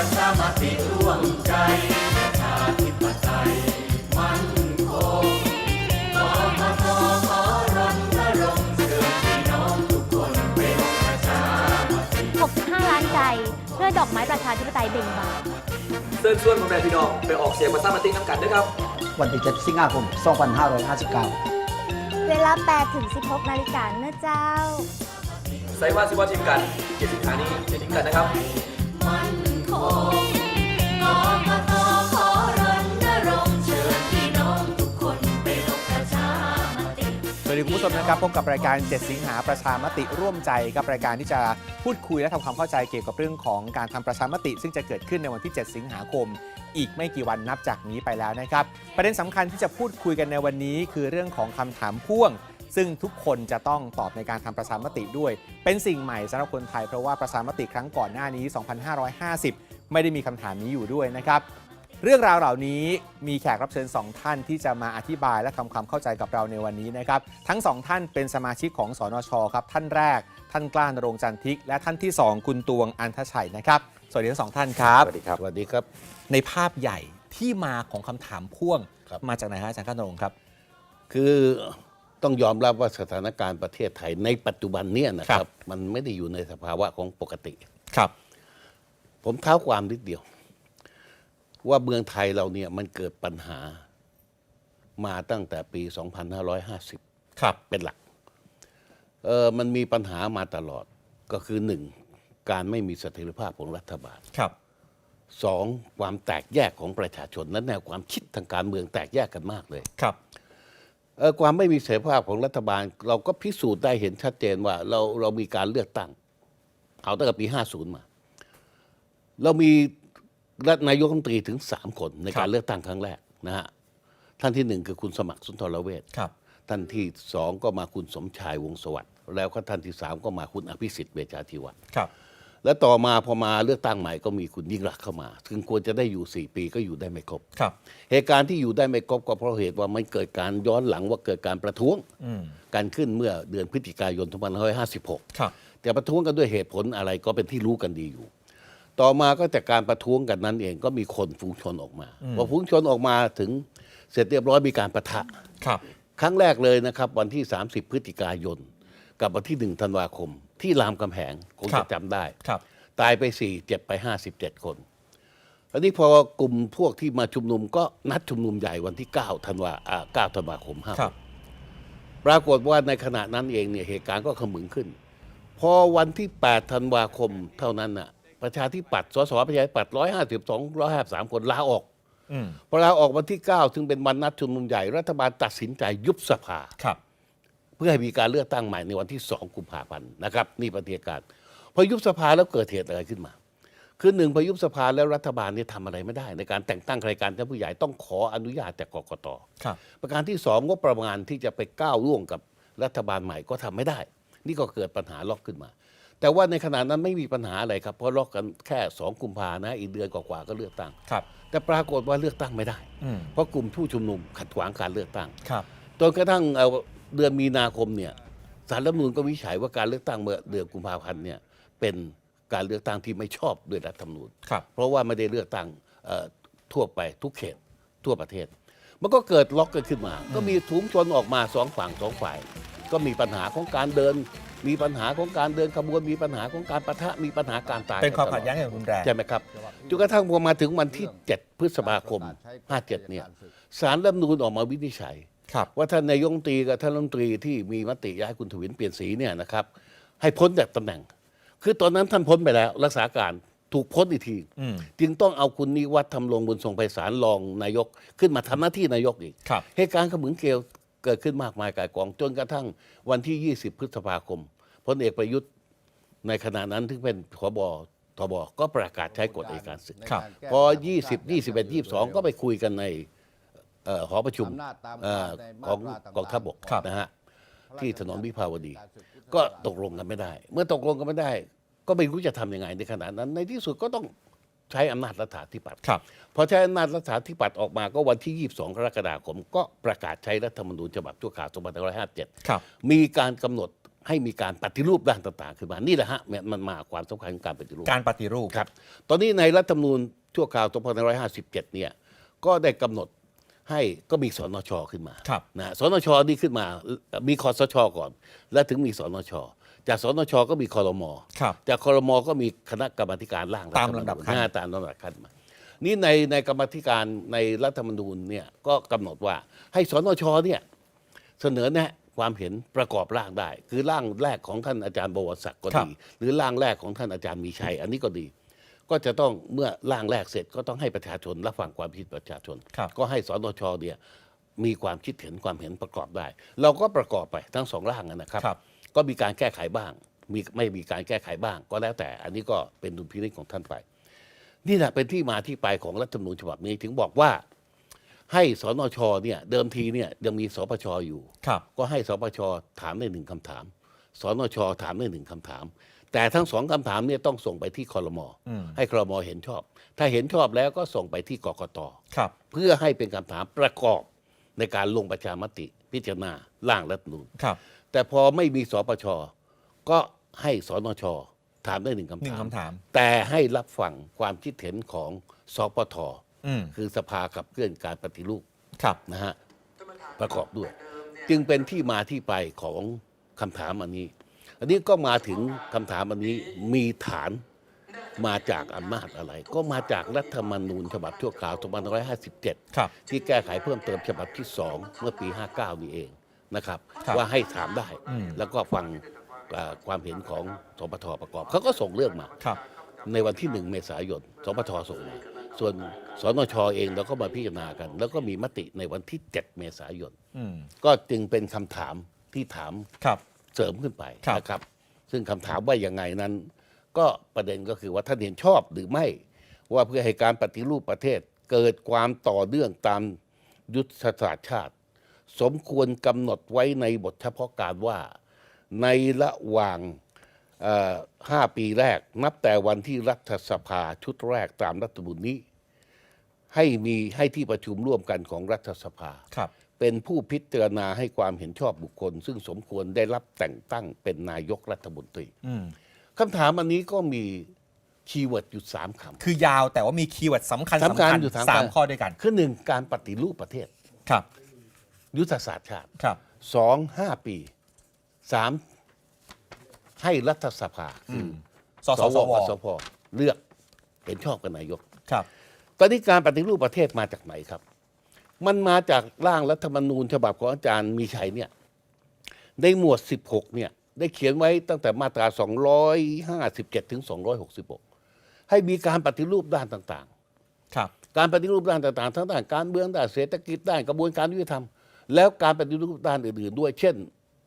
ประชามติร่วมใจประชาธิปไตยมันคงกกตขอรณรงค์เชิญพี่น้องทุกคนไปลงประชามติ65 ล้านใจเพื่อดอกไม้ประชาธิปไตยเบ่งบานเชิญชวนพ่อแม่พี่น้องไปออกเสียงประชามติน้ำกันด้วยครับ วันที่ 7 สิงหาคม 2559 เวลา 8 ถึง 16 นาฬิกาเนอะเจ้า ใส่ว่าสิว่าทีมกันเจ็ดสิงหานี้เจ็ดทิ้งกันนะครับ มันคงกกตขอรณรงค์เชิญพี่น้องทุกคนไปลงประชามติสวัสดีคุณผู้ชมนะครับพบกับรายการ 7 สิงหาประชามติร่วมใจกับรายการที่จะพูดคุยและทำความเข้าใจเกี่ยวกับเรื่องของการทำประชามติ ซึ่งจะเกิดขึ้นในวันที่ 7 สิงหาคม อีกไม่กี่วันนับจากนี้ไปแล้วนะครับ ประเด็นสำคัญที่จะพูดคุยกันในวันนี้ คือเรื่องของคำถามพ่วง ซึ่งทุกคนจะต้องตอบในการทำประชามติด้วย เป็นสิ่งใหม่สำหรับคนไทยเพราะว่าประชามติครั้งก่อนหน้านี้ 2550 ไม่ได้มีคำถามนี้อยู่ด้วยนะครับ เรื่องราวเหล่านี้มีแขกรับเชิญ 2 ท่านที่จะมาอธิบายและทำความเข้าใจกับเราในวันนี้นะครับ ทั้ง 2 ท่านเป็นสมาชิกของสอนชครับ ท่านแรก ท่านกล้านรงค์จันทิก และท่านที่ 2 คุณตวงอันทชัยนะครับ สวัสดีทั้งสองท่านครับ สวัสดีครับ สวัสดีครับ ในภาพใหญ่ที่มาของคำถามพ่วงครับ มาจากไหนฮะอาจารย์กล้านรงค์ครับ คือต้องยอมรับว่าสถานการณ์ประเทศไทยในปัจจุบันเนี่ยนะคครัรับ บ มันไม่ได้อยู่ในสภาวะของปกติ ครับ ผมเท้าความนิดเดียว ว่าเมืองไทยเราเนี่ยมันเกิดปัญหามาตั้งแต่ปี 2550 ครับ เป็นหลัก เออมันมีปัญหามาตลอดก็คือหนึ่งการไม่มีเสถียรภาพของรัฐบาลครับสองความแตกแยกของประชาชนและแนวความคิดทางการเมืองแตกแยกกันมากเลยครับเอ่อความไม่มีเสถียรภาพของรัฐบาล เราก็พิสูจน์ได้เห็นชัดเจนว่าเราเรามีการเลือกตั้ง เอาตั้งแต่ปี 50 มา เรามีรัฐนายกรัฐมนตรีถึง 3 คนในครัการบเลือกตั้งครั้งแรกนะฮะท่านที่หนึ่งคือคุณสมัครสุนทรเวชครับท่านที่สองก็มาคุณสมชายวงศ์สวัสดิ์แล้วก็ท่านที่สามก็มาคุณอภิสิทธิ์เวชชาธิวัฒน์ครับ และต่อมาพอมาเลือกตั้งใหม่ก็มีคุณยิ่งรักษณ์เข้ามาซึ่งควรจะได้อยู่ 4 ปีก็อยู่ได้ไม่ครบครับ เหตุการณ์ที่อยู่ได้ไม่ครบก็เพราะเหตุว่ามันเกิดการย้อนหลังว่าเกิดการประท้วงอืมการขึ้นเมื่อเดือนพฤศจิกายน2556ครับแต่ประท้วงกันด้วยเหตุผลอะไรก็เป็นที่รู้กันดีอยู่ ต่อมาก็จากการประท้วงกันนั้นเองก็มีคนฝูงชนออกมาอืมพอฝูงชนออกมาถึงเสร็จเรียบร้อยมีการประทะครับ ครั้งแรกเลยนะครับ วันที่ 30 พฤศจิกายน กับวันที่ 1 ธันวาคม ที่รามคำแหงคงครัจะบจำได้ครับตายไป 4 เจ็บไป 57 คนอันนี้พอกลุ่มพวกที่มาชุมนุมก็นัดชุมนุมใหญ่วันที่ 9 ธันวาอ่า9ธันวาคม5ครับปรากฏว่าในขณะนั้นเองเนี่ยเหตุการณ์ก็ขมึงขึ้น พอวันที่ 8 ธันวาคมเท่านั้นน่ะ ประชาธิปัตย์สสประชาธิปัตย์152 153คนลาออกอืมพอลาออกวันที่9ซึ่งเป็นวันนัดชุมนุมใหญ่รัฐบาลตัดสินใจยุบสภาครับ เพื่อให้มีการเลือกตั้งใหม่ในวันที่2กุมภาพันธ์นะครับ นี่ปฏิการพอยุบสภาแล้วเกิดเหตุอะไรขึ้นมา คือหนึ่งพอยุบสภาแล้วรัฐบาลเนี่ยทำอะไรไม่ได้ ในการแต่งตั้งใครการเจ้าผู้ใหญ่ต้องขออนุญาตจากกกตครับประการที่สองงบประมาณที่จะไปก้าวล่วงกับรัฐบาลใหม่ก็ทำไม่ได้ นี่ก็เกิดปัญหาล็อกขึ้นมา แต่ว่าในขณะนั้นไม่มีปัญหาอะไรครับ เพราะล็อกกันแค่สองกุมภานะ อีกเดือนกว่าๆก็เลือกตั้ง ครับ แต่ปรากฏว่าเลือกตั้งไม่ได้ อืมเพราะกลุ่มผู้ชุมนุมขัดขวางการเลือกตั้ง ครับ จนกระทั่งเอ่อเดือนมีนาคมเนี่ยสารรัฐธรรมนูญก็วินิจฉัยว่าการเลือกตั้งเมื่อเดือนกุมภาพันธ์เนี่ยเป็นการเลือกตั้งที่ไม่ชอบด้วยรัฐธรรมนูญ ครับ เพราะว่าไม่ได้เลือกตั้งเอ่อทั่วไปทุกเขตทั่วประเทศ มันก็เกิดล็อกกันขึ้นมา ก็มีถุงชนออกมาสองฝั่งสองฝ่าย ก็มีปัญหาของการเดิน มีปัญหาของการเดินขบวนมีปัญหาของการประทะมีปัญหาการตายเป็นความตลอขัดแย้งอย่างรุนแรงใช่ไหมครับจนกระทั่งพอมาถึงวันที่ 7 พฤษภาคม 57 เนี่ยสารรัฐธรรมนูญออกมาวินิจฉัยครับว่าท่านนายกรัฐมนตรีกับท่านรัฐมนตรีที่มีมติย้ายคุณถวินเปลี่ยนสีเนี่ยนะครับ ให้พ้นจากตำแหน่ง คือตอนนั้นท่านพ้นไปแล้ว รักษาการถูกพ้นอีกทีอืมจึงต้องเอาคุณนิวัฒน์ทำรงบุญทรงไพศาลรองนายก ขึ้นมาทำหน้าที่นายกอีกครับเหตุการณ์ขมึงเกลียว เกิดขึ้นมากมายกายกองจนกระทั่งวันที่ 20 พฤษภาคมพลเอกประยุทธ์ในขณะนั้นที่เป็นผบทบก็ประกาศใช้กฎอัยการศึกครับพอ 20 21 22 ก็ไปคุยกันในเอ่อหอประชุมเอ่อของกองทัพบกครับนะฮะที่ถนนวิภาวดี ก็ตกลงกันไม่ได้ เมื่อตกลงกันไม่ได้ ก็ไม่รู้จะทำยังไงในขณะนั้น ในที่สุดก็ต้อง ใช้อำนาจรัฐาธิปัตย์ครับพอใช้อำนาจรัฐาธิปัตย์ออกมาก็วันที่ 22 กรกฎาคม ก็ประกาศใช้รัฐธรรมนูญฉบับชั่วคราว2557 ครับ มีการกำหนดให้มีการปฏิรูปด้านต่างๆขึ้นมา นี่แหละฮะมันมันมาความสำคัญของการปฏิรูป การปฏิรูป ครับ ตอนนี้ในรัฐธรรมนูญชั่วคราว2557 เนี่ย ก็ได้กำหนดให้ก็มีสนชขึ้นมาครับ นะสนชนี่ขึ้นมา มีคอสชก่อน แล้วถึงมีสนช จากสนชก็มีคอรมอครับ จากคอรมอก็มีคณะกรรมาธิการร่างตามลำดับขั้นหน้าตามลำดับขั้นมานี่ในในกรรมาธิการในรัฐธรรมนูญเนี่ยก็กำหนดว่าให้สนชเนี่ยเสนอแนะความเห็นประกอบร่างได้ คือร่างแรกของท่านอาจารย์บวรศักดิ์ก็ดี หรือร่างแรกของท่านอาจารย์มีชัย อันนี้ก็ดี ก็จะต้องเมื่อร่างแรกเสร็จก็ต้องให้ประชาชนรับฟังความคิดประชาชนครับก็ให้สนชเนี่ยมีความคิดเห็นความเห็นประกอบได้ เราก็ประกอบไปทั้งสองร่างนะครับครับ ก็มีการแก้ไขบ้าง มีไม่มีการแก้ไขบ้าง ก็แล้วแต่ อันนี้ก็เป็นดุลพินิจของท่านไป นี่แหละเป็นที่มาที่ไปของรัฐธรรมนูญฉบับนี้ถึงบอกว่า ให้สนชเนี่ยเดิมทีเนี่ยยังมีสปชอยู่ ครับ ก็ให้สปชถามได้หนึ่งคำถาม สนชถามได้หนึ่งคำถาม แต่ทั้งสองคำถามเนี่ยต้องส่งไปที่คอรมออืม ให้คอรมอเห็นชอบ ถ้าเห็นชอบแล้วก็ส่งไปที่กกต ครับ เพื่อให้เป็นคำถามประกอบในการลงประชามติพิจารณาร่างรัฐธรรมนูญ ครับ แต่พอไม่มีสปชก็ให้สนชถามได้หนึ่งคำหนึ่งถามคำถาม แต่ให้รับฟังความคิดเห็นของสปทอืมคือสภาขับเคลื่อนการปฏิรูปครับ นะฮะประกอบด้วย จึงเป็นที่มาที่ไปของคำถามอันนี้ อันนี้ก็มาถึงคำถามอันนี้มีฐานมาจากอำนาจอะไร ก็มาจากรัฐธรรมนูญฉบับชั่วคราว2557 ครับ ที่แก้ไขเพิ่มเติมฉบับที่ 2 เมื่อปี 59 นี่เอง นะครับครับว่าให้ถามได้ อืม แล้วก็ฟังเอ่อความเห็นของสปทประกอบเขาก็ส่งเรื่องมา ครับ ในวันที่ 1 เมษายน สปทส่งมาส่วนสนชเองเราก็มาพิจารณากัน แล้วก็มีมติในวันที่ 7 เมษายน อืมก็จึงเป็นคำถามที่ถามครับ เสริมขึ้นไปครับ นะครับ ซึ่งคำถามว่ายังไงนั้น ก็ประเด็นก็คือว่าท่านเห็นชอบหรือไม่ว่าเพื่อให้การปฏิรูปประเทศเกิดความต่อเนื่องตามยุทธศาสตร์ชาติ สมควรกำหนดไว้ในบทเฉพาะการว่า ในระหว่างเอ่อห้าปีแรก นับแต่วันที่รัฐสภาชุดแรกตามรัฐธรรมนูญนี้ ให้มีให้ที่ประชุมร่วมกันของรัฐสภาครับเป็นผู้พิจารณาให้ความเห็นชอบบุคคล ซึ่งสมควรได้รับแต่งตั้งเป็นนายกรัฐมนตรีอืมคำถามอันนี้ก็มีคีย์เวิร์ดอยู่สามคคือยาวแต่ว่ามีคีย์เวิร์ดสำคัญสำคัญอยู่สามสามคำข้อด้วยกันำคือหนึ่งการปฏิรูปประเทศครับ ยุทธศาสตร์ชาติครับ สองห้าปีสามให้รัฐสภาคือสสวกับสพเลือกเห็นชอบกับนายก ครับ ตอนนี้การปฏิรูปประเทศมาจากไหนครับ มันมาจากร่างรัฐธรรมนูญฉบับของอาจารย์มีชัยเนี่ยในหมวด 16 เนี่ย ได้เขียนไว้ตั้งแต่มาตรา 257 ถึง 266 ให้มีการปฏิรูปด้านต่างครับๆการปฏิรูปด้านต่างๆ ทั้งด้านการเมืองด้านเศรษฐกิจด้านกระบวนการยุติธรรม แล้วการปฏิรูปด้านอื่นๆด้วย เช่น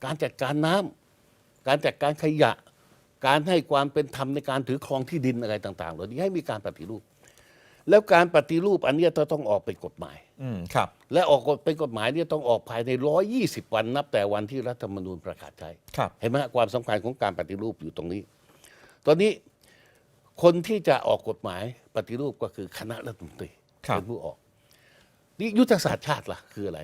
การจัดการน้ำการจัดการขยะ การให้ความเป็นธรรมในการถือครองที่ดินอะไรต่างๆเหล่านี้ให้มีการปฏิรูป แล้วการปฏิรูปอันเนี้ยจะต้องออกเป็นกฎหมายอืมครับ และออกกฎเป็นกฎหมายเนี่ยต้องออกภายใน 120 วันนับแต่วันที่รัฐธรรมนูญประกาศใช้ครับเห็นไหมฮะความสำคัญของการปฏิรูปอยู่ตรงนี้ ตอนนี้คนที่จะออกกฎหมายปฏิรูปก็คือคณะรัฐมนตรีครับเป็นผู้ออกนี่ยุทธศาสตร์ชาติล่ะ คืออะไร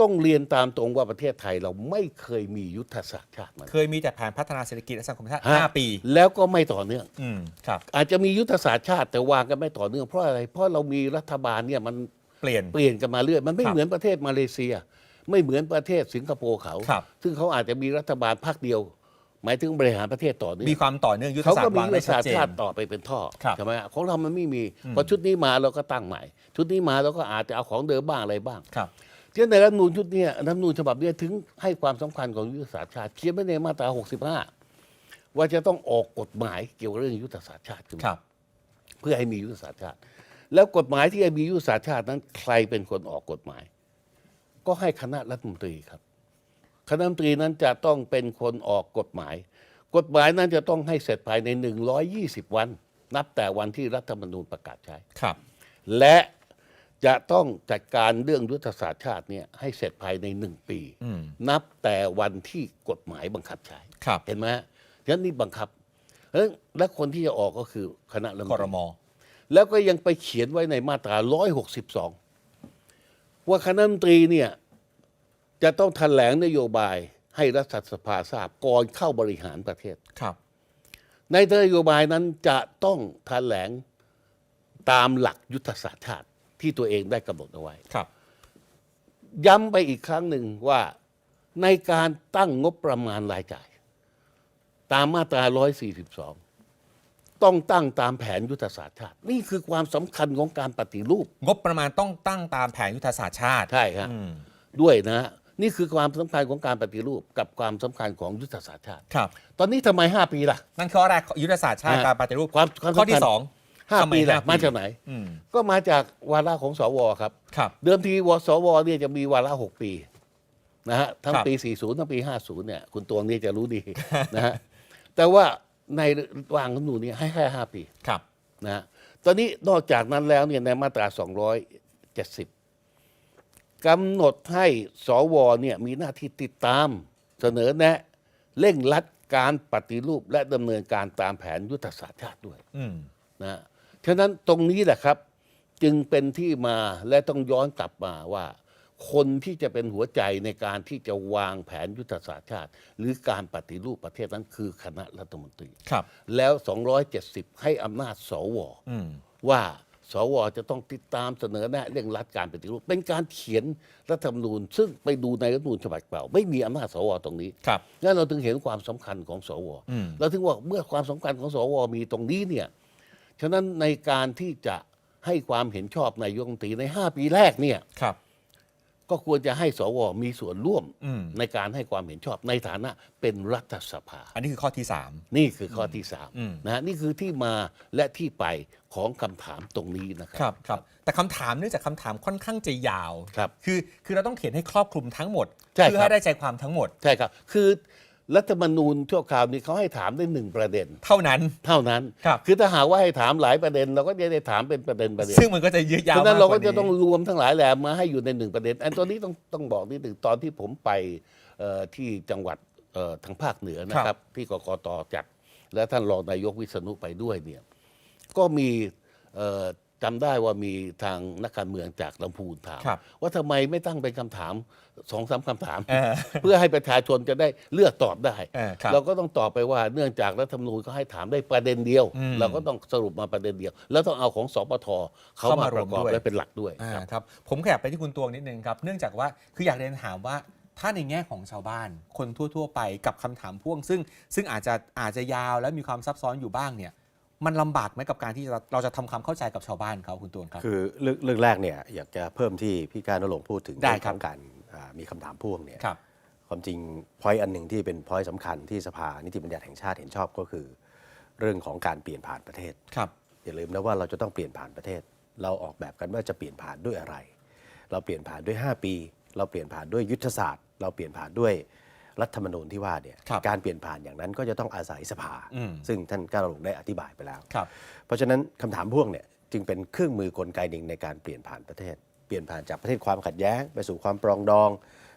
ต้องเรียนตามตรงว่าประเทศไทยเราไม่เคยมียุทธศาสตร์ชาติมาเคยมีแต่แผนพัฒนาเศรษฐกิจและสังคมชาติฮะห้าปี แล้วก็ไม่ต่อเนื่อง อืมครับ อาจจะมียุทธศาสตร์ชาติแต่วางกันไม่ต่อเนื่องเพราะอะไรเพราะเรามีรัฐบาลเนี่ยมันเปลี่ยนเปลี่ยนกันมาเรื่อยมันไม่ครับเหมือนประเทศมาเลเซีย ไม่เหมือนประเทศสิงคโปร์เขา ครับ ซึ่งเขาอาจจะมีรัฐบาลภาคเดียว หมายถึงบริหารประเทศต่อเนื่องมีความต่อเนื่องยุทธเขาศาสตก็ร์มีวางยุทได้ธชัศาดสตเจร์น ชาติต่อไปเป็นท่อครับใช่ไหมฮะของเรามันไม่มีอืมพอชุดนี้มาเราก็ตั้งใหม่ ชุดนี้มาเราก็อาจจะเอาของเดิมบ้างอะไรบ้าง ครับ ที่ในรัฐธรรมนูญชุดเนี้ยรัฐธรรมนูญฉบับเนี้ยถึงให้ความสำคัญของยุทธศาสตร์ชาติเขียนไว้ในมาตรา 65 ว่าจะต้องออกกฎหมายเกี่ยวกับเรื่องยุทธศาสตร์ชาติขึ้นมา ครับ เพื่อให้มียุทธศาสตร์ชาติ แล้วกฎหมายที่จะมียุทธศาสตร์ชาตินั้น ใครเป็นคนออกกฎหมาย ก็ให้คณะรัฐมนตรีครับ คณะรัฐมนตรีนั้นจะต้องเป็นคนออกกฎหมาย กฎหมายนั้นจะต้องให้เสร็จภายใน 120 วัน นับแต่วันที่รัฐธรรมนูญประกาศใช้ ครับ และ จะต้องจัดการเรื่องยุทธศาสตร์ชาติเนี่ยให้เสร็จภายในหนึ่งปี อืม นับแต่วันที่กฎหมายบังคับใช้ ครับเห็นไหมฮะฉะนั้นนี่บังคับเอ้ยและคนที่จะออกก็คือคณะรัฐมนคอตรรีม แล้วก็ยังไปเขียนไว้ในมาตรา 162 ว่าคณะรัฐมนตรีเนี่ยจะต้องแถลงนโยบายให้รัฐสภาทราบก่อนเข้าบริหารประเทศ ครับ ในนโยบายนั้นจะต้องแถลงตามหลักยุทธศาสตร์ชาติ ที่ตัวเองได้กำหนดเอาไว้ ครับ ย้ำไปอีกครั้งหนึ่งว่าในการตั้งงบประมาณรายจ่าย ตามมาตรา 142 ต้องตั้งตามแผนยุทธศาสตร์ชาติ นี่คือความสำคัญของการปฏิรูป งบประมาณต้องตั้งตามแผนยุทธศาสตร์ชาติใช่ครับอืมด้วยนะฮะนี่คือความสำคัญของการปฏิรูปกับความสำคัญของยุทธศาสตร์ชาติ ครับ ตอนนี้ทำไม 5 ปีล่ะ นั่นข้อแรกยุทธศาสตร์ชาติอ่าการปฏิรูปความความข้อที่สำคัญสอง ห้าทำไมปีล่ะห้าปี มาจากไหน อืมก็มาจากวาระของสวครับ ครับ เดิมทีวสวเนี่ยจะมีวาระ6ปีนะฮะทั้งครับ ปี 40 ทั้งปี 50 เนี่ย คุณตวงนี่จะรู้ดี นะฮะแต่ว่าในวางรัฐธรรมนูญเนี่ยให้แค่5ปีครับ นะฮะตอนนี้นอกจากนั้นแล้วเนี่ยในมาตรา 270กำหนดให้สวเนี่ยมีหน้าที่ติดตาม เสนอแนะเร่งรัดการปฏิรูปและดำเนินการตามแผนยุทธศาสตร์ชาติด้วย อืมนะฮะ ฉะนั้นตรงนี้แหละครับ จึงเป็นที่มาและต้องย้อนกลับมาว่า คนที่จะเป็นหัวใจในการที่จะวางแผนยุทธศาสตร์ชาติ หรือการปฏิรูปประเทศนั้นคือคณะรัฐมนตรีครับ แล้ว 270 ให้อำนาจสวอืมว่าสวจะต้องติดตามเสนอแนะเร่งรัดการปฏิรูป เป็นการเขียนรัฐธรรมนูญ ซึ่งไปดูในรัฐธรรมนูญฉบับเก่าไม่มีอำนาจสวตรงนี้ครับงั้นเราถึงเห็นความสำคัญของสวอืมเราถึงว่าเมื่อความสำคัญของสวมีตรงนี้เนี่ย ฉะนั้นในการที่จะให้ความเห็นชอบนายกรัฐมนตรีใน 5 ปีแรกเนี่ย ครับ ก็ควรจะให้สวมีส่วนร่วมอืม ในการให้ความเห็นชอบในฐานะเป็นรัฐสภา อันนี้คือข้อที่สาม นี่คือข้อที่สามอืม นะฮะนี่คือที่มาและที่ไปของคำถามตรงนี้นะคครัรับบครับแต่คำถามเนื่องจากคำถามค่อนข้างจะยาวครับคือคือเราต้องเขียนให้ครอบคลุมทั้งหมดใช่เพื่อครับให้ได้ใจความทั้งหมด ใช่ครับ คือ รัฐธรรมนูญชั่วคราวนี้เขาให้ถามได้หนึ่งประเด็น เท่านั้น เท่านั้นครับอถ้าหากว่าให้ถามหลายประเด็น เราก็จะได้ถามเป็นประเด็นประเด็นซึ่งมันก็จะยืดยาวฉะนั้นมเรากก็ว่าจะนี้ต้องรวมทั้งหลายแหล่มาให้อยู่ในหนึ่งประเด็น อันตัวนี้ต้องต้องบอกนิดหนึ่งตอนที่ผมไปเอ่อที่จังหวัดเอ่อทางภาคเหนือนะครับที่กกตจัดและท่านรองนายกวิษณุไปด้วยเนี่ยก็มีเอ่อ จำได้ว่ามีทางนักการเมืองจากลำพูนถาม ครับว่าทำไมไม่ตั้งเป็นคำถามสองสามคำถาม เออเพื่อให้ประชาชนจะได้เลือกตอบได้ เออครับเราก็ต้องตอบไปว่าเนื่องจากรัฐธรรมนูญก็ให้ถามได้ประเด็นเดียว อืมเราก็ต้องสรุปมาประเด็นเดียว แล้วต้องเอาของสปทเขาเข้ามมาารปวมระกอบด้วย และเป็นหลักด้วยอ่าครับ ครับผมขยับไปที่คุณตวงนิดนึงครับ เนื่องจากว่าคืออยากเรียนถามว่าถ้าในแง่ของชาวบ้าน คนทั่ว ๆ ไปกับคำถามพ่วง ซึ่งซึ่งอาจจะอาจจะยาวและมีความซับซ้อนอยู่บ้างเนี่ย มันลำบากไหมกับการที่เราเราจะทำความเข้าใจกับชาวบ้านเขาคุณตวงครับ คือเรื่องเรื่องแรกเนี่ยอยากจะเพิ่มที่พี่การนรงค์พูดถึงได้เรื่องครัขบองการอ่ามีคำถามพ่วงเนี่ยครับความจริงพอยต์อันหนึ่งที่เป็นพอยต์สำคัญที่สภานิติบัญญัติแห่งชาติเห็นชอบก็คือ เรื่องของการเปลี่ยนผ่านประเทศครับอย่าลืมนะว่าเราจะต้องเปลี่ยนผ่านประเทศ เราออกแบบกันว่าจะเปลี่ยนผ่านด้วยอะไร เราเปลี่ยนผ่านด้วย 5 ปี เราเปลี่ยนผ่านด้วยยุทธศาสตร์ เราเปลี่ยนผ่านด้วย รัฐธรรมนูญที่ว่าเนี่ยครับการเปลี่ยนผ่านอย่างนั้นก็จะต้องอาศัยสภาอืมซึ่งท่านก้าวลงได้อธิบายไปแล้วครับเพราะฉะนั้นคำถามพ่วงเนี่ยจึงเป็นเครื่องมือกลไกหนึ่งในการเปลี่ยนผ่านประเทศ เปลี่ยนผ่านจากประเทศความขัดแย้ง ไปสู่ความปรองดอง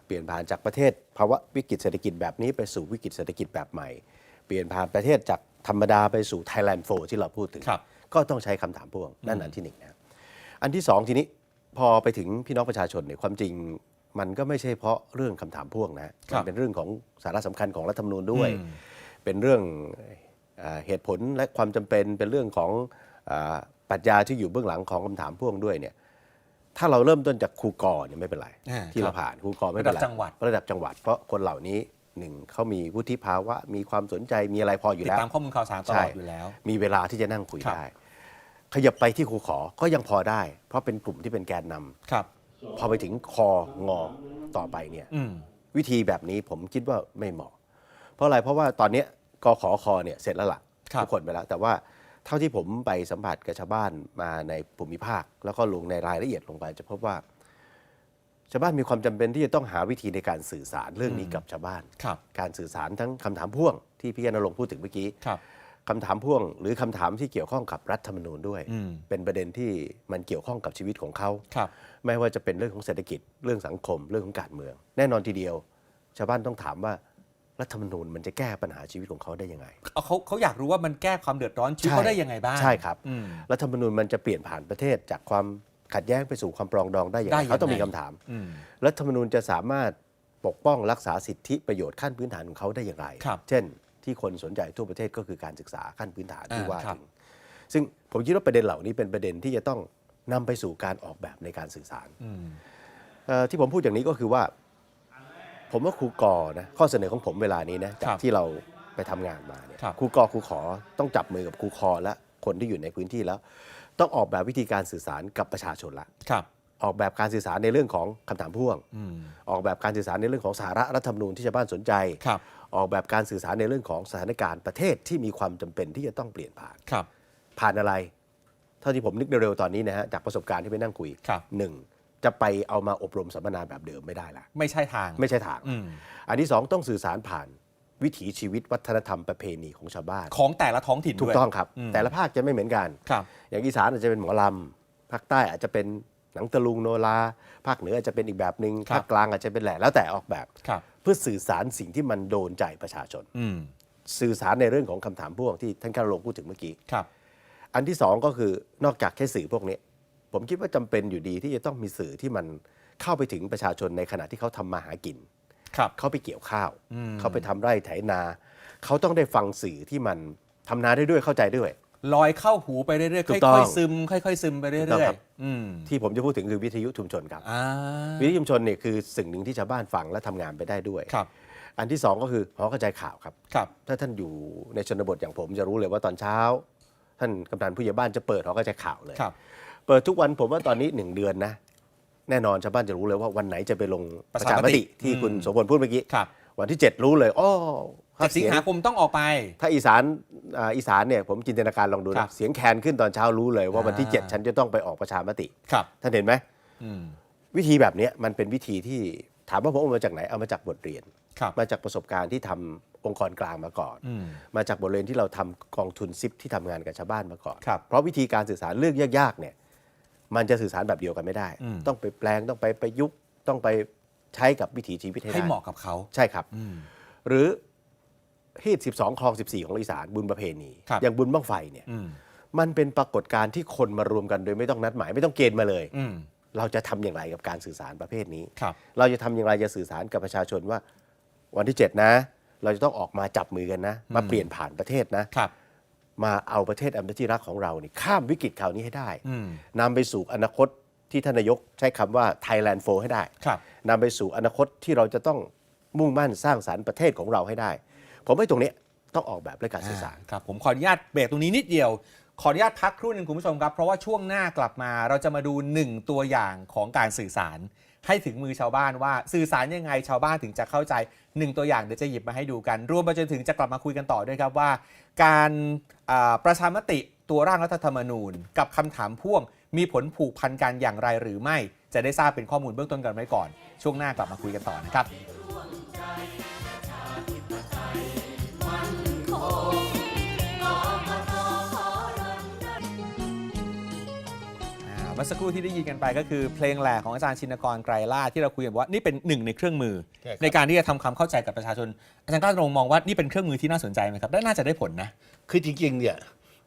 เปลี่ยนผ่านจากประเทศภาวะวิกฤตเศรษฐกิจแบบนี้ไปสู่วิกฤตเศรษฐกิจแบบใหม่ เปลี่ยนผ่านประเทศจากธรรมดาไปสู่ Thailand 4ที่เราพูดถึงครับก็ต้องใช้คำถามพ่วงนั่นอันที่หนึ่งนะครับอันที่สองทีนี้พอไปถึงพี่น้องประชาชนเนี่ยความจริง มันก็ไม่ใช่เพราะเรื่องคำถามพ่วงนะฮะครัมับนเป็นเรื่องของสาระสำคัญของรัฐธรรมนูญด้วยอืมเป็นเรื่องเอ่อเหตุผลและความจำเป็นเป็นเรื่องของเออปรัชญาที่อยู่เบื้องหลังของคำถามพ่วงด้วยเนี่ยถ้าเราเริ่มต้นจากครูกอเนี่ยไม่เป็นไรอ่าที่ครัเราบผ่านครูกอไม่เป็นไรระดับจังหวัดระดับจังหวัดเพราะคนเหล่านี้หนึ่งเขามีวุฒิภาวะมีความสนใจมีอะไรพออยู่ติดแล้วตามข้อมูลข่าวสารตลอดอยู่แล้ว มีเวลาที่จะนั่งคุยครับได้ ขยับไปที่ครูขอก็ยังพอได้ เพราะเป็นกลุ่มที่เป็นแกนนำครับ พอไปถึงคองอต่อไปเนี่ยอืมวิธีแบบนี้ผมคิดว่าไม่เหมาะ เพราะอะไรเพราะว่าตอนเนี้ยกขอคอเนี่ยเสร็จแล้วล่ะครับทุกคนไปแล้ว แต่ว่าเท่าที่ผมไปสัมผัสกับชาวบ้านมาในภูมิภาค แล้วก็ลงในรายละเอียดลงไป จะพบว่าชาวบ้านมีความจำเป็นที่จะต้องหาวิธีในการสื่อสารเรื่องนี้กับชาวบ้านครับการสื่อสารทั้งคำถามพ่วงที่พี่อนรงค์พูดถึงเมื่อกี้ ครับคำถามพ่วง หรือคำถามที่เกี่ยวข้องกับรัฐธรรมนูญด้วยอืมเป็นประเด็นที่มันเกี่ยวข้องกับชีวิตของเขาครับไม่ว่าจะเป็นเรื่องของเศรษฐกิจเรื่องสังคมเรื่องของการเมือง แน่นอนทีเดียว ชาวบ้านต้องถามว่ารัฐธรรมนูญมันจะแก้ปัญหาชีวิตของเขาได้ยังไงเอาเขาเขาอยากรู้ว่ามันแก้ความเดือดร้อนชีวิตเขาได้ยังไงบ้างใช่ครับอืมรัฐธรรมนูญมันจะเปลี่ยนผ่านประเทศจากความขัดแย้งไปสู่ความปรองดองได้ยังได้ไงยังไงเขาต้องมีคำถามอืมรัฐธรรมนูญจะสามารถปกป้องรักษาสิทธิประโยชน์ขั้นพื้นฐานของเขาได้อย่างไรครับเช่น ที่คนสนใจทั่วประเทศก็คือการศึกษาขั้นพื้นฐานที่อ่าว่าครับถึงซึ่งผมคิดว่าประเด็นเหล่านี้เป็นประเด็นที่จะต้องนำไปสู่การออกแบบในการสื่อสารอืมเอ่อที่ผมพูดอย่างนี้ก็คือว่า ผมว่าครูกอนะข้อเสนอของผมเวลานี้นะจาคกรับที่เราไปทำงานมาเนี่ยครับครูกอครูขอต้องจับมือกับครูคอและคนที่อยู่ในพื้นที่แล้ว ต้องออกแบบวิธีการสื่อสารกับประชาชนละครับ ออกแบบการสื่อสารในเรื่องของคำถามพ่วงอืมออกแบบการสื่อสารในเรื่องของสาระรัฐธรรมนูญที่ชาวบ้านสนใจครับ ออกแบบการสื่อสารในเรื่องของสถานการณ์ประเทศที่มีความจำเป็นที่จะต้องเปลี่ยนผ่าน ครับ ผ่านอะไร เท่าที่ผมนึกเร็วๆตอนนี้นะฮะจากประสบการณ์ที่ไปนั่งคุยครับ หนึ่งจะไปเอามาอบรมสัมมนาแบบเดิมไม่ได้ละไม่ใช่ทางไม่ใช่ทาง อืมอันที่สองต้องสื่อสารผ่านวิถีชีวิตวัฒนธรรมประเพณีของชาวบ้าน ของแต่ละท้องถิ่นถูกด้วย ต้องครับ อืม แต่ละภาคจะไม่เหมือนกัน ครับ อย่างอีสานอาจจะเป็นหมอลำภาคใต้อาจจะเป็น หนังตะลุงโนราภาคเหนืออาจจะเป็นอีกแบบหนึ่งครับ ภาคกลางอาจจะเป็นแหล่แล้วแต่ออกแบบ ครับเพื่อสื่อสารสิ่งที่มันโดนใจประชาชน อืมสื่อสารในเรื่องของคำถามพ่วงที่ท่านการลงพูดถึงเมื่อกี้ ครับ อันที่สองก็คือนอกจากแค่สื่อพวกนี้ ผมคิดว่าจำเป็นอยู่ดีที่จะต้องมีสื่อที่มันเข้าไปถึงประชาชนในขณะที่เขาทำมาหากิน ครับ เขาไปเกี่ยวข้าว อืม เขาไปทำไร่ไถนา เขาต้องได้ฟังสื่อที่มันทำนาได้ด้วยเข้าใจด้วย ลอยเข้าหูไปเรื่อยๆ ถูกต้ค่องอยๆซึม ค่อยๆซึมไปเรื่ถูกต้อองยครับ ๆอืมที่ผมจะพูดถึงคือวิทยุชุมชนครับ อ่าวิทยุชุมชนเนี่ยคือสิ่งหนึ่งที่ชาวบ้านฟังและทำงานไปได้ด้วย ครับอันที่สองก็คือหอกระจายข่าวครับ ครับ ถ้าท่านอยู่ในชนบทอย่างผมจะรู้เลยว่าตอนเช้า ท่านกำนันผู้ใหญ่บ้านจะเปิดหอกระจายข่าวเลย ครับ เปิดทุกวันผมว่าตอนนี้หนึ่งเดือนนะ แน่นอนชาวบ้านจะรู้เลยว่าวันไหนจะไปลงประชามติที่คุณอืมโสมพลพูดเมื่อกี้ ครับ วันที่ 7 รู้เลยอ้อ เจ็ดสิงหาคมต้องออกไป ถ้าอีสานอ่าอีสานเนี่ยผมจินตนาการลองดูครันะบเสียงแคนขึ้นตอนเช้ารู้เลยว่าวันที่ อ่า 7 ฉันจะต้องไปออกประชามติ ครับ ท่านเห็นไหมอืม วิธีแบบเนี้ยมันเป็นวิธีที่ถามว่าผมเอามาจากไหนเอามาจากบทเรียน ครับ มาจากประสบการณ์ที่ทำองค์กรกลางมาก่อน อืม มาจากบทเรียนที่เราทำกองทุนซิปที่ทำงานกับชาวบ้านมาก่อน ครับเพราะวิธีการสื่อสารเรื่องยากๆเนี่ยมันจะสื่อสารแบบเดียวกันไม่ได้ อืม ต้องไปแปลงต้องไปประยุกต์ต้องไปใช้กับวิถีชีวิตให้ให้ได้เหมาะกับเขา ใช่ครับ อืม หรือ ฮีด12 คลอง 14 ของอีสานบุญประเพณีครับอย่างบุญบั้งไฟเนี่ยอืม มันเป็นปรากฏการณ์ที่คนมารวมกันโดยไม่ต้องนัดหมายไม่ต้องเกณฑ์มาเลย อืมเราจะทำอย่างไรกับการสื่อสารประเภทนี้ ครับ เราจะทำอย่างไรจะสื่อสารกับประชาชนว่า วันที่ 7 นะ เราจะต้องออกมาจับมือกันนะ มาอืมเปลี่ยนผ่านประเทศนะ ครับ มาเอาประเทศอันเป็นที่รักของเรานี่ข้ามวิกฤตคราวนี้ให้ได้อืม นำไปสู่อนาคตที่ท่านนายกใช้คำว่า Thailand 4ให้ได้ครับ นำไปสู่อนาคตที่เราจะต้องมุ่งมั่นสร้างสรรค์ประเทศของเราให้ได้ ผมว่าตรงนี้ต้องออกแบบและการสื่อสาร ครับผมขออนุญาตเบรกตรงนี้นิดเดียว ขออนุญาตพักครู่หนึ่งคุณผู้ชมครับ เพราะว่าช่วงหน้ากลับมาเราจะมาดูหนึ่งตัวอย่างของการสื่อสาร ให้ถึงมือชาวบ้านว่าสื่อสารยังไงชาวบ้านถึงจะเข้าใจหนึ่งตัวอย่างเดี๋ยวจะหยิบมาให้ดูกัน รวมไปจนถึงจะกลับมาคุยกันต่อด้วยครับว่า การประชามติตัวร่างรัฐธรรมนูญ กับคำถามพ่วง มีผลผูกพันกันอย่างไรหรือไม่ จะได้ทราบเป็นข้อมูลเบื้องต้นกันไว้ก่อน ช่วงหน้ากลับมาคุยกันต่อนะครับ เมื่อสักครู่ที่ได้ยินกันไปก็คือเพลงแหลกของอาจารย์ชินกรไกรล่าชที่เราคุยกันว่านี่เป็นหนึ่งในเครื่องมือ ใช่ครับ ในการที่จะทำความเข้าใจกับประชาชน อาจารย์กล้าตรงมองว่านี่เป็นเครื่องมือที่น่าสนใจไหมครับและน่าจะได้ผลนะ คือจริงๆเนี่ย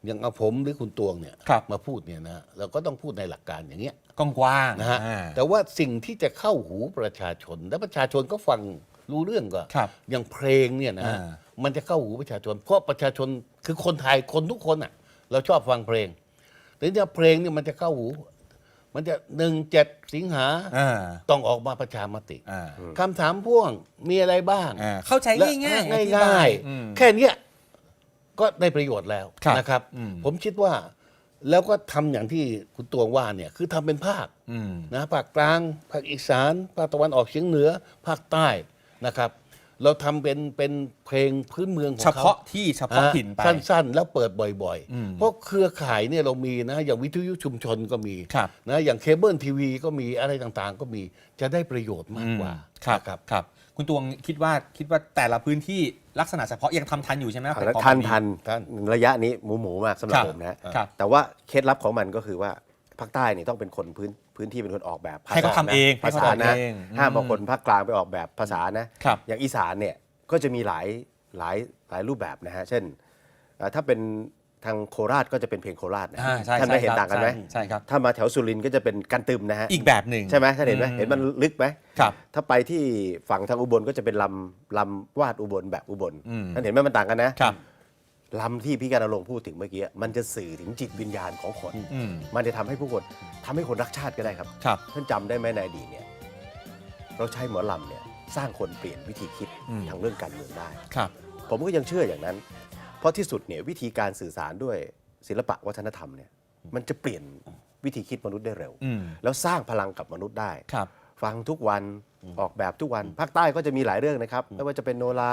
อย่างเอาผมหรือคุณตวงเนี่ยครับ มาพูดเนี่ยนะเราก็ต้องพูดในหลักการอย่างเงี้ยกว้างๆนะฮะอ่า แต่ว่าสิ่งที่จะเข้าหูประชาชน และประชาชนก็ฟังรู้เรื่องก็ครับอย่างเพลงเนี่ยนะฮะอ่า มันจะเข้าหูประชาชน เพราะประชาชนคือคนไทยคนทุกคนอะเราชอบฟังเพลงแต่เนี่ยเพลงเนี่ยมันจะเข้าหู มันจะหนึ่งเจ็ดสิงหาอ่าต้องออกมาประชามติอ่าคำถามพ่วงมีอะไรบ้าง อ่าเข้าใจและง่ายๆอธิบง่ายอืมๆแค่เนี้ยก็ได้ประโยชน์แล้วครับนะครับ อืม ผมคิดว่าแล้วก็ทำอย่างที่คุณตวงว่าเนี่ยคือทำเป็นภาคอืม นะภาคกลาง ภาคอีสาน ภาคตะวันออกเฉียงเหนือ ภาคใต้นะครับ เราทำเป็นเป็นเพลงพื้นเมืองของเฉเขาพาะที่เฉพาะถิ่นไป สั้นๆ แล้วเปิดบ่อยอืมๆ เพราะเครือข่ายเนี่ยเรามีนะอย่างวิทยุชุมชนก็มีครับนะอย่างเคเบิลทีวีก็มีอะไรต่างๆ ก็มีจะได้ประโยชน์มากกว่าครับ นะครับ ครับ คุณตวงคิดว่าคิดว่าแต่ละพื้นที่ลักษณะเฉพาะยังทำทันอยู่ใช่ไหมครับแล้วแพลตฟอทัร์นมแบบ ทันทัน ระยะนี้หมูหมูมากสำหรับครับผมนะฮะครับแต่ว่าเคล็ดลับของมันก็คือว่าภาคใต้นี่ต้องเป็นคนพื้น พื้นที่เป็นคนออกแบบให้เขาทำเองให้ภาเขาษาทำนะเองห้ามเอาอืมคนภาคกลางไปออกแบบภาษานะครับ อย่างอีสานเนี่ยก็จะมีหลายหลายหลายรูปแบบนะฮะเช่นเอ่อถ้าเป็นทางโคราชก็จะเป็นเพลงโคราชนะอ่าใช่ท่านได้ใช่เห็นครับต่างกันไหมใช่ใช่ครับ ถ้ามาแถวสุรินทร์ก็จะเป็นกันตึมนะฮะ อีกแบบหนึ่ง ใช่ไหมท่านเห็นไหมอืมเห็นมันลึกไหมครับถ้าไปที่ฝั่งทางอุบลก็จะเป็นลำลำวาดอุบลแบบอุบลอืมท่านเห็นไหมมันต่างกันนะครับ ลำที่พี่การณรงค์พูดถึงเมื่อกี้มันจะสื่อถึงจิตวิญญาณของคน อืม มันจะทำให้ผู้คนทำให้คนรักชาติก็ได้ครับ ครับ ท่านจำได้ไหมในอดีตเนี่ยเราใช้หมอลำเนี่ยสร้างคนเปลี่ยนวิธีคิดอืม ทางเรื่องการเมืองได้ ครับ ผมก็ยังเชื่ออย่างนั้น เพราะที่สุดเนี่ยวิธีการสื่อสารด้วยศิลปะวัฒนธรรมเนี่ยมันจะเปลี่ยนวิธีคิดมนุษย์ได้เร็ว อืม แล้วสร้างพลังกับมนุษย์ได้ ครับ ฟังทุกวันออกแบบทุกวันภาคใต้ก็จะมีหลายเรื่องนะครับ ไม่ว่าจะเป็นโนรา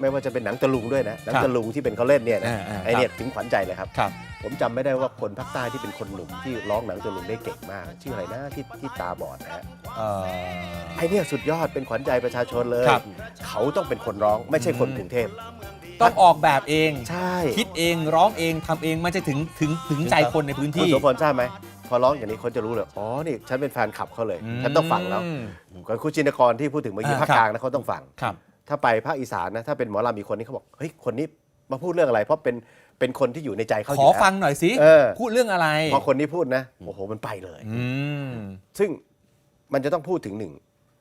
ไม่ว่าจะเป็นหนังตะลุงด้วยนะหนังครับตะลุงที่เป็นเขาเล่นเนี่ยนะอ่าอ่าไอเนี่ยถึงขวัญใจเลยครับครับผมจำไม่ได้ว่าคนภาคใต้ที่เป็นคนหนุ่มที่ร้องหนังตะลุงได้เก่งมาก ชื่ออะไรนะที่ที่ตาบอดนะฮะเอ่อไอเนี่ยสุดยอดเป็นขวัญใจประชาชนเลยครับเขาต้องเป็นคนร้องไม่ใช่คนกรุงเทพต้องออกแบบเองใช่คิดเองร้องเองทำเองมันจะถึงถึงถึงใจคนในพื้นคุณที่โสพลทราบไหม พอร้องอย่างนี้คนจะรู้เลยอ๋อนี่ฉันเป็นแฟนคลับเขาเลย ฉันต้องฟังแล้วอืมกับคุณจินกรที่พูดถึงเมื่อกี้อ่าภาคครับกลางนะเขาต้องฟังครับถ้าไปภาคอีสานนะถ้าเป็นหมอลำมีคนนี้เขาบอกเฮ้ยคนนี้มาพูดเรื่องอะไร เพราะเป็นเป็นคนที่อยู่ในใจเขาขยู่อแล้ว ฟังหน่อยสิ เออ พูดเรื่องอะไร พอคนนี้พูดนะโอ้โหมันไปเลย อืม ซึ่งมันจะต้องพูดถึงหนึ่ง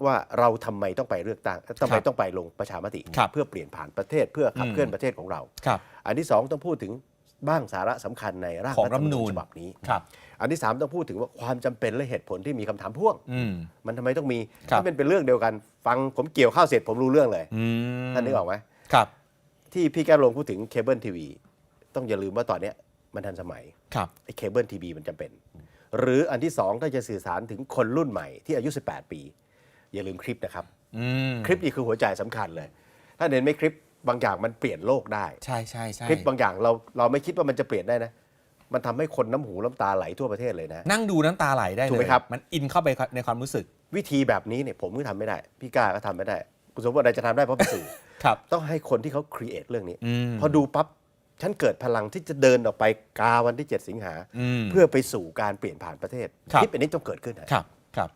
ว่าเราทำไมต้องไปเลือกตั้งทำไมครับต้องไปลงประชามติ ครับเพื่อเปลี่ยนผ่านประเทศเพื่อขับอืม เคลื่อนประเทศของเรา ครับ อันที่สองต้องพูดถึงบ้างสาระสำคัญในร่างของรัฐธรรมนูญรัฐธรรมนูญฉบับนี้ ครับ อันที่สามต้องพูดถึงว่าความจำเป็นและเหตุผลที่มีคำถามพ่วงอืมมันทำไมต้องมีครับถ้าเป็นเป็นเรื่องเดียวกัน ฟังผมเกี่ยวข้าวเสร็จผมรู้เรื่องเลยอืมท่านนึกออกไหมครับ ที่พี่แก้วลงพูดถึงเคเบิลทีวีต้องอย่าลืมว่าตอนเนี้ยมันทันสมัยครับไอ้เคเบิลทีวีมันจำเป็น หรืออันที่สองถ้าจะสื่อสารถึงคนรุ่นใหม่ที่อายุ 18 ปี อย่าลืมคลิปนะครับอืมคลิปนี่คือหัวใจสำคัญเลย ถ้าเห็นไหมคลิปบางอย่างมันเปลี่ยนโลกได้ใช่ใช่ใช่คลิปบางอย่างเราเราไม่คิดว่ามันจะเปลี่ยนได้นะ มันทำให้คนน้ำหูน้ำตาไหลทั่วประเทศเลยนะ นั่งดูน้ำตาไหลได้เลยถูกไหมครับ มันอินเข้าไปในความรู้สึกวิธีแบบนี้เนี่ยผมก็ทำไม่ได้ พี่กล้าก็ทำไม่ได้ คุณสมบัติใดจะทำได้เพราะเป็นสื่อ ครับ ต้องให้คนที่เขาครีเอทเรื่องนี้ อืม พอดูปั๊บฉันเกิดพลังที่จะเดินออกไปกาวันที่ 7 สิงหา อืม เพื่อไปสู่การเปลี่ยนผ่านประเทศครับที่เป็นนี้ต้องเกิดขึ้นนะครับ ครับ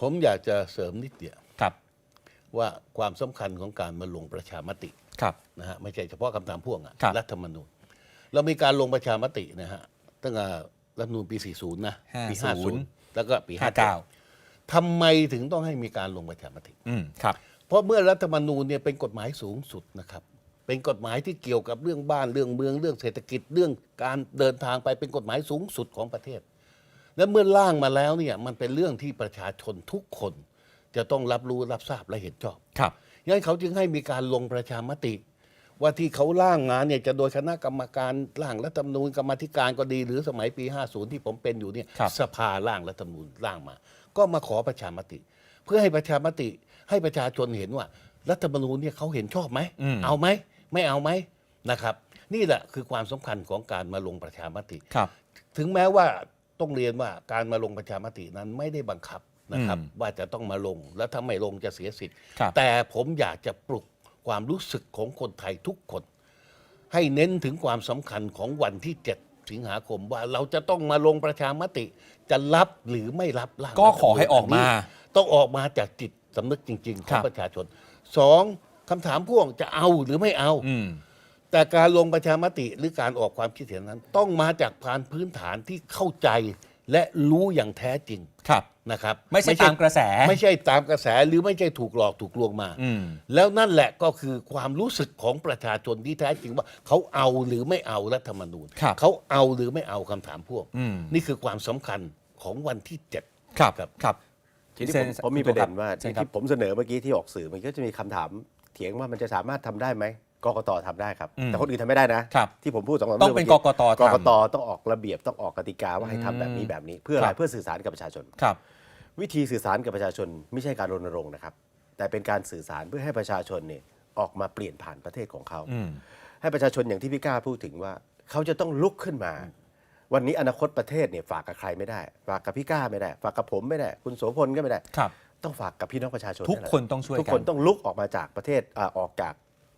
ผมอยากจะเสริมนิดเดียวครับ ว่าความสำคัญของการมาลงประชามติครับ นะฮะไม่ใช่เฉพาะคำถามพ่วงอะครับ รัฐธรรมนูญ เรามีการลงประชามตินะฮะตั้งแต่รัฐธรรมนูญปี 40 นะ ปี 50 50แล้วก็ปี59 59ทำไมถึงต้องให้มีการลงประชามติ อืมครับ เพราะเมื่อรัฐธรรมนูญเนี่ยเป็นกฎหมายสูงสุดนะครับ เป็นกฎหมายที่เกี่ยวกับเรื่องบ้านเรื่องเมืองเรื่องเศรษฐกิจเรื่องการเดินทางไปเป็นกฎหมายสูงสุดของประเทศ และเมื่อร่างมาแล้วเนี่ยมันเป็นเรื่องที่ประชาชนทุกคน จะต้องรับรู้รับทราบและเห็นชอบครับงั้นเขาจึงให้มีการลงประชามติ ว่าที่เขาร่างงานเนี่ยจะโดยคณะกรรมการร่างรัฐธรรมนูญกรรมาธิการก็ดี หรือสมัยปี 50 ที่ผมเป็นอยู่เนี่ยครับสภาร่างรัฐธรรมนูญร่างมา ก็มาขอประชามติ เพื่อให้ประชามติให้ประชาชนเห็นว่า รัฐธรรมนูญเนี่ยเขาเห็นชอบไหมอืมเอาไหมไม่เอาไหมนะครับ นี่แหละคือความสำคัญของการมาลงประชามติครับ ถึงแม้ว่าต้องเรียนว่าการมาลงประชามตินั้นไม่ได้บังคับนะครับอืมว่าจะต้องมาลงแล้วถ้าไม่ลงจะเสียสิทธิ์ครับแต่ผมอยากจะปลุก ความรู้สึกของคนไทยทุกคน ให้เน้นถึงความสำคัญของวันที่ 7 สิงหาคมว่าเราจะต้องมาลงประชามติ จะรับหรือไม่รับร่างก็ขอให้ออกมารัฐธรรนูญนนี้ต้องออกมาจากจิตสำนึกจริง ๆขครัองบประชาชนสองคำถามพ่วงจะเอาหรือไม่เอาอืมแต่การลงประชามติหรือการออกความคิดเห็นนั้น ต้องมาจากผ่านพื้นฐานที่เข้าใจ และรู้อย่างแท้จริงครับ นะครับไม่ใช่ตามกระแส ไม่ใช่ตามกระแสหรือไม่ใช่ถูกหลอกถูกลวงมา อืม แล้วนั่นแหละก็คือความรู้สึกของประชาชนที่แท้จริงว่าเขาเอาหรือไม่เอารัฐธรรมนูญครับ เขาเอาหรือไม่เอาคำถามพวกอืมนี่คือความสำคัญของวันที่เจ็ด ครับครับ ครับ ทีนี้เซผมนผมมีประเด็นว่าเชิญที่ครับ ที่ผมเสนอเมื่อกี้ที่ออกสื่อมันก็จะมีคำถามเถียงว่ามันจะสามารถทำได้ไหม กกตทำได้ครับ อืมแต่คนอื่นทำไม่ได้นะ ครับที่ผมพูดสองสามต้องเป็นรื่กกตกกตทำต้องออกระเบียบต้องออกกติกาว่าให้ทำแบบนี้แบบนี้ เพื่ออะคไรรับ เพื่อสื่อสารกับประชาชน ครับ วิธีสื่อสารกับประชาชนไม่ใช่การรณรงค์นะครับ แต่เป็นการสื่อสารเพื่อให้ประชาชนเนี่ยออกมาเปลี่ยนผ่านประเทศของเขา อืม ให้ประชาชนอย่างที่พี่ก้าพูดถึงว่า เขาจะต้องลุกขึ้นมา วันนี้อนาคตประเทศเนี่ยฝากกับใครไม่ได้ ฝากกับพี่ก้าไม่ได้ ฝากกับผมไม่ได้ คุณโสพลก็ไม่ได้ ครับ ต้องฝากกับพี่น้องประชาชนทุกแหละคนต้องช่วยกัน ทุกคนต้องลุกออกมาจากประเทศอาออกจาก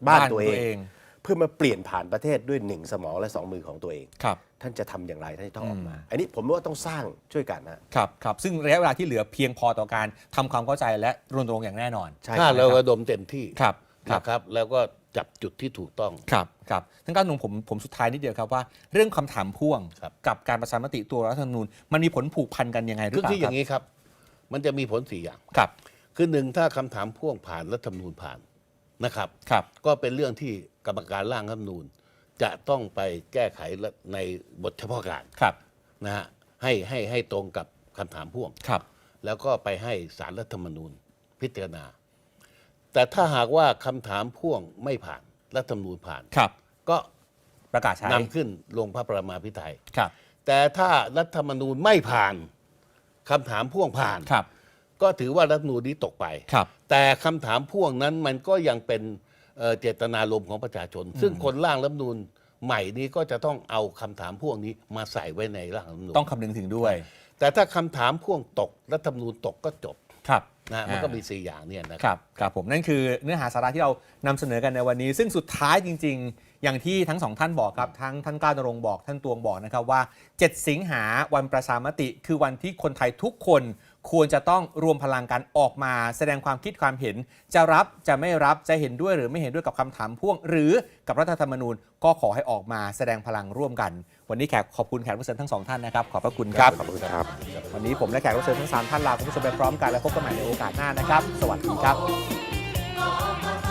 บ้านตัวเอง เพื่อมาเปลี่ยนผ่านประเทศด้วยหนึ่งสมองและสองมือของตัวเอง ครับ ท่านจะทำอย่างไรท่านจะต้องออกมา อันนี้ผมว่าต้องสร้างช่วยกันนะ ครับครับซึ่งระยะเวลาที่เหลือเพียงพอต่อการทำความเข้าใจและรณรงค์อย่างแน่นอน ใช่ ถ้าครับเราระดมเต็มที่ครับครับ นะครับ แล้วก็จับจุดที่ถูกต้อง ครับครับท่านก้าวหนุ่มผมผมสุดท้ายนิดเดียวครับว่าเรื่องคำถามพ่วง ครับ กับการประชามติตัวรัฐธรรมนูญมันมีผลผูกพันกันยังไงหรืคืออเปล่าคืออย่างนี้ครับ มันจะมีผลสี่อย่าง ครับ คือหนึ่งถ้าคำถามพ่วงผ่านรัฐธรรมนูญผ่าน นะครับ ครับ ก็เป็นเรื่องที่กรรมการร่างรัฐธรรมนูญ จะต้องไปแก้ไขในบทเฉพาะการครับ นะฮะให้ให้ให้ตรงกับคำถามพ่วง ครับ แล้วก็ไปให้สารรัฐธรรมนูญพิจารณา แต่ถ้าหากว่าคำถามพ่วงไม่ผ่านรัฐธรรมนูญผ่าน ครับ ก็ประกาศใช้นำขึ้นลงพระประมาพิไทย ครับ แต่ถ้ารัฐธรรมนูญไม่ผ่านคำถามพ่วงผ่าน ครับ ก็ถือว่ารัฐธรรมนูญนี้ตกไป ครับแต่คำถามพ่วงนั้นมันก็ยังเป็นเอ่อเจตนารมณ์ของประชาชน ซึ่งคนร่างรัฐธรรมนูญใหม่นี้ก็จะต้องเอาคำถามพ่วงนี้มาใส่ไว้ในร่างรัฐธรรมนูญต้องคำนึงถึงด้วยแต่ถ้าคำถามพ่วงตกรัฐธรรมนูญตกก็จบครับนะฮะมันก็มีสี่อย่างเนี่ยนะ ครับครับผมนั่นคือเนื้อหาสาระที่เรานำเสนอกันในวันนี้ ซึ่งสุดท้ายจริง ๆ อย่างที่ทั้งสองท่านบอกครับทั้งท่านก้าวนรงค์บอกท่านตวงบอกนะครับว่า 7 สิงหาวันประชามติ คือวันที่คนไทยทุกคน ควรจะต้องรวมพลังกันออกมาแสดงความคิดความเห็น จะรับจะไม่รับจะเห็นด้วยหรือไม่เห็นด้วยกับคำถามพ่วง หรือกับรัฐธรรมนูญก็ขอให้ออกมาแสดงพลังร่วมกัน วันนี้แขกขอบคุณแขกรับเชิญทั้งสองท่านนะครับขอบพระคุณครับขอบคุณครับ วันนี้ผมและแขกรับเชิญทั้งสามท่านลาคุณผู้ชมไปพร้อมกันและพบกันใหม่ในโอกาสหน้านะครับ สวัสดีครับกกต